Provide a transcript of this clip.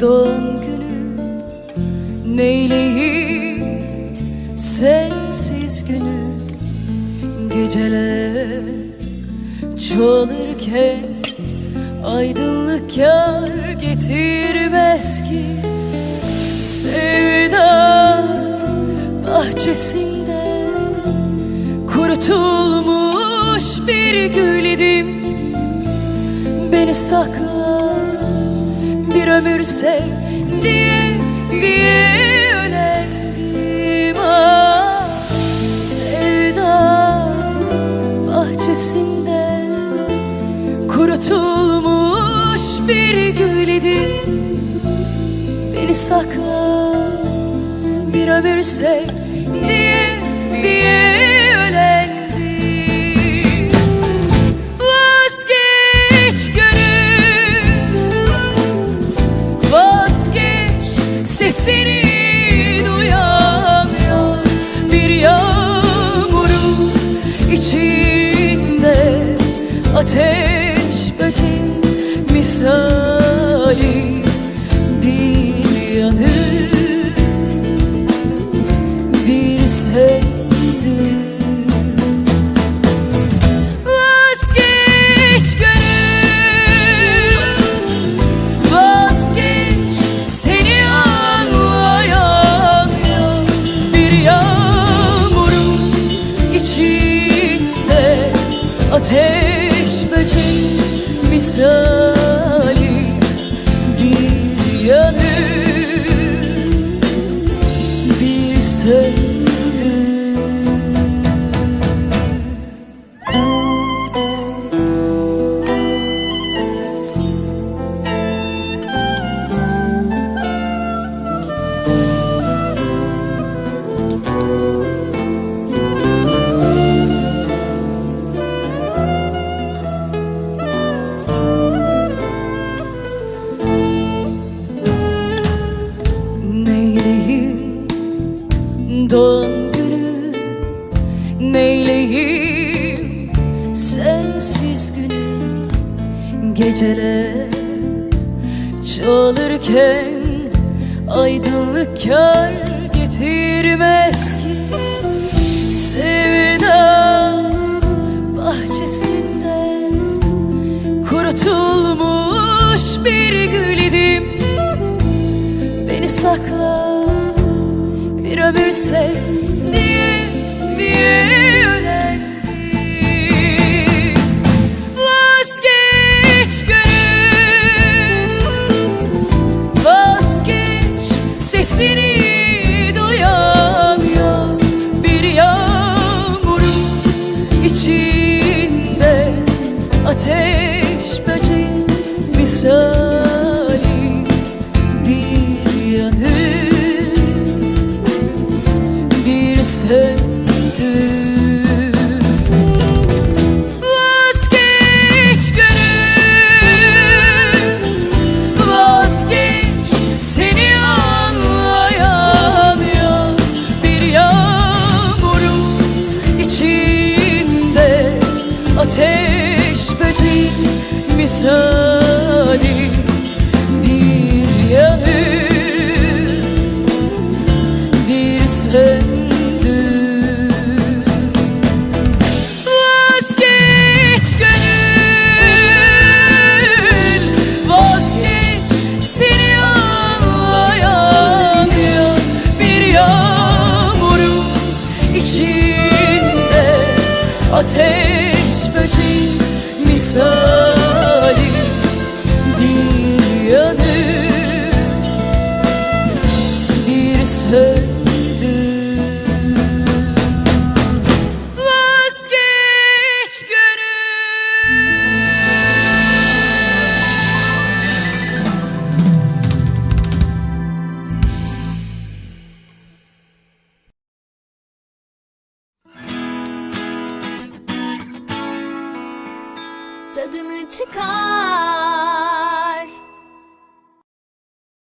Doğan günü neyleyim sensiz günü Geceler çoğalırken aydınlık yar getirmez ki. Sevda bahçesinde kurutulmuş bir gül idim. Beni sakla bir ömür sev diye diye ölendim. Ah Sevda bahçesinde kurutulmuş bir gül idim Beni sakla bir ömür sev içinde Ateş böceği misali Bir yanır misali Neyleyim? Sensiz günü Geceler çoğalırken Aydınlık kar getirmez ki. Sevda bahçesinde Kurutulmuş bir gül idim. Beni sakla bir ömür sev diye misali Bir yanır bir söndü Vazgeç gönül Vazgeç seni anlayan Bir yağmurun içinde Ateş böceği misali Tadını çıkar